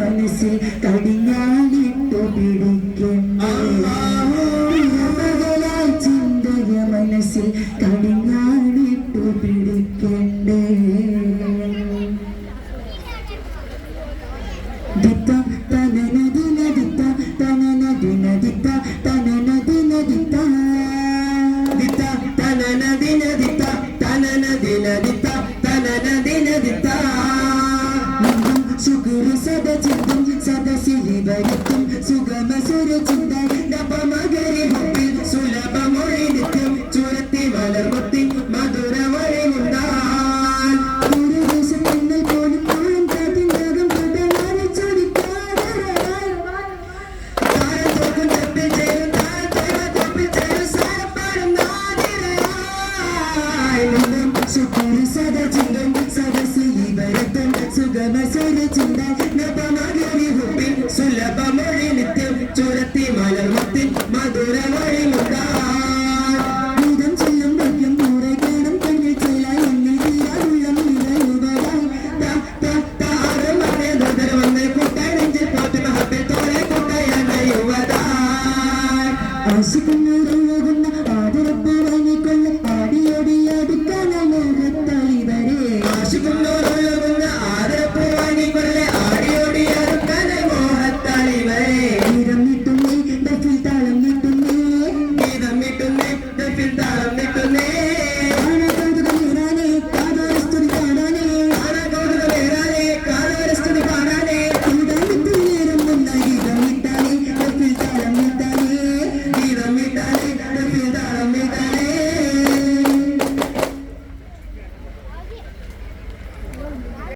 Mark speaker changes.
Speaker 1: മനസ്സിൽ കടിഞ്ഞാലിട്ടു പിടിക്കണ്ടേ ചിന്തയ മനസ്സിൽ കടിഞ്ഞാലിട്ടു പിടിക്കണ്ടേ. ദിത്ത തനന ദിന ദിത്ത തനന ദിന ദിത്ത തനന ദിന ദിത്ത ദിത്ത സുഗുരു സദ ചിന്തം സദസി വിവരിക്കും സുഗമസുര ചിന്ത
Speaker 2: നപമകരി മുത്തി സുലഭ മൊഴി നിത്യം ചുരത്തി വളർത്തി മധുര വഴി ഉണ്ടാൽ
Speaker 1: ഒരു ദിവസം നിങ്ങൾ പോലും താൻ കാത്തിന്റെ ചോദിക്കാതെ
Speaker 2: താരം തോക്കും തപ്പിൽ
Speaker 1: സുലഭമസര ചിന്ത
Speaker 2: നപമഗരി ഹുബിൻ സുലഭമ